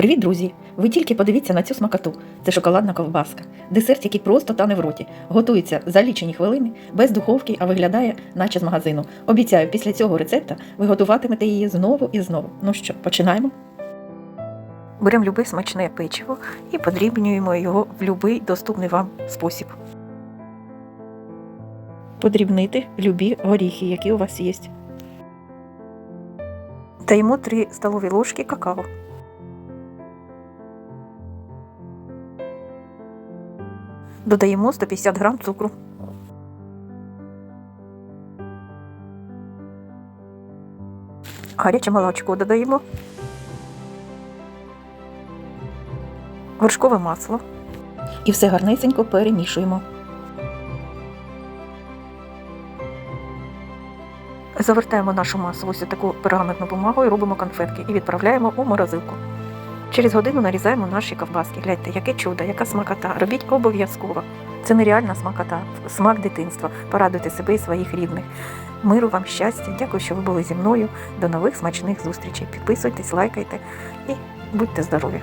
Привіт, друзі! Ви тільки подивіться на цю смакоту. Це шоколадна ковбаска. Десерт, який просто тане в роті. Готується за лічені хвилини, без духовки, а виглядає, наче з магазину. Обіцяю, після цього рецепта ви готуватимете її знову і знову. Ну що, починаємо? Беремо любе смачне печиво і подрібнюємо його в будь-який доступний вам спосіб. Подрібнити любі горіхи, які у вас є. Даємо 3 столові ложки какао. Додаємо 150 грам цукру. Гаряче молочко додаємо. Вершкове масло. І все гарнесенько перемішуємо. Завертаємо нашу масу ось таку пергаментну бумагу і робимо конфетки і відправляємо у морозилку. Через годину нарізаємо наші ковбаски. Гляньте, яке чудо, яка смакота. Робіть обов'язково. Це нереальна смакота, смак дитинства. Порадуйте себе і своїх рідних. Миру вам щастя. Дякую, що ви були зі мною. До нових смачних зустрічей. Підписуйтесь, лайкайте і будьте здорові!